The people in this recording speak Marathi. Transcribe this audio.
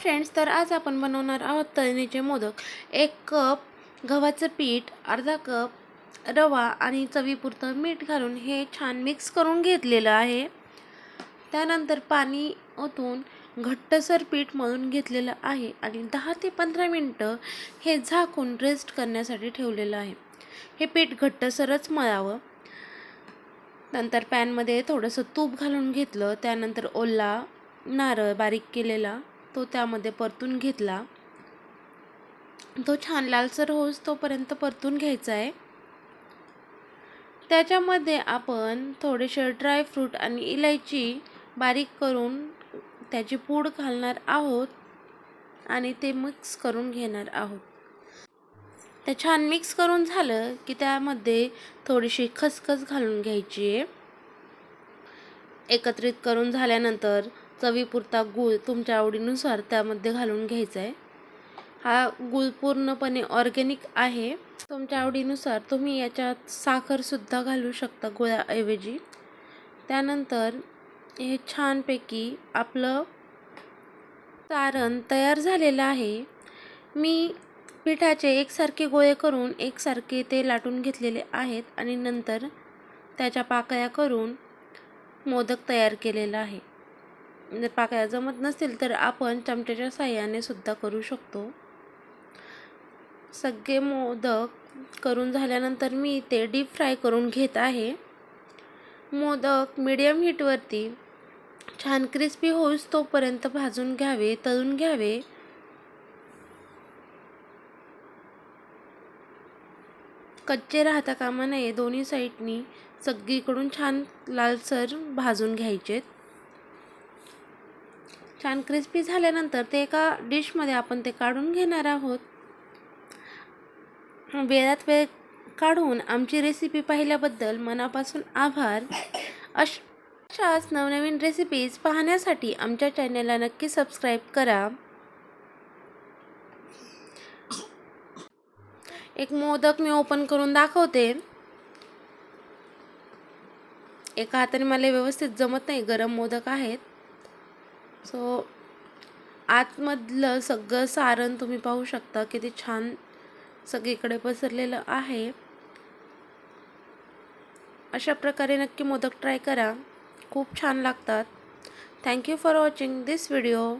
फ्रेंड्स तर आज आपण बनवणार आहोत तळणीचे मोदक. एक कप गव्हाचं पीठ अर्धा कप रवा आणि चवीपुरतं मीठ घालून हे छान मिक्स करून घेतलेलं आहे. त्यानंतर पाणी ओतून घट्टसर पीठ मळून घेतलेलं आहे आणि दहा ते पंधरा मिनटं हे झाकून रेस्ट करण्यासाठी ठेवलेलं आहे. हे पीठ घट्टसरच मळावं. नंतर पॅनमध्ये थोडंसं तूप घालून घेतलं. त्यानंतर ओला नारळ बारीक केलेला. तो त्यामध्ये परतून घेतला. तो छान लालसर होस तोपर्यंत परतून घ्यायचा आहे. त्याच्यामध्ये आपण थोडेसे ड्रायफ्रूट आणि इलायची बारीक करून त्याची पूड घालणार आहोत आणि ते मिक्स करून घेणार आहोत. ते छान मिक्स करून झालं की त्यामध्ये थोडीशी खसखस घालून घ्यायची आहे. एकत्रित करून झाल्यानंतर चवीपुरता गूळ तुमच्या आवडीनुसार त्यामध्ये घालून घ्यायचा आहे. हा गूळ पूर्णपणे ऑर्गॅनिक आहे. तुमच्या आवडीनुसार तुम्ही याच्यात साखरसुद्धा घालू शकता गुळाऐवजी. त्यानंतर हे छानपैकी आपलं सारण तयार झालेलं आहे. मी पिठाचे एकसारखे गोळे करून एकसारखे ते लाटून घेतलेले आहेत आणि नंतर त्याच्या पाकळ्या करून मोदक तयार केलेला आहे. जर पाकळ्या जमत नसतील तर आपण चमच्याच्या साह्याने सुद्धा करू शकतो. सगळे मोदक करून झाल्यानंतर मी ते डीप फ्राय करून घेत आहे. मोदक मीडियम हीटवरती छान क्रिस्पी होईस तोपर्यंत भाजून घ्यावे तळून घ्यावे. कच्चे राहता कामा नये दोन्ही साईडनी सगळीकडून छान लालसर भाजून घ्यायचेत. छान क्रिस्पी झाल्यानंतर ते एका डिशमध्ये आपण ते काढून घेणार आहोत. वेळात वेळ काढून आमची रेसिपी पाहिल्याबद्दल मनापासून आभार. अश अशाच नवनवीन रेसिपीज पाहण्यासाठी आमच्या चॅनलला नक्की सबस्क्राईब करा. एक मोदक मी ओपन करून दाखवते. एका हाताने मला व्यवस्थित जमत नाही गरम मोदक आहेत. सो आतमधलं सगळं सारण तुम्ही पाहू शकता किती छान सगळीकडे पसरलेलं आहे. अशा प्रकारे नक्की मोदक ट्राय करा. खूप छान लागतात. Thank you for watching this video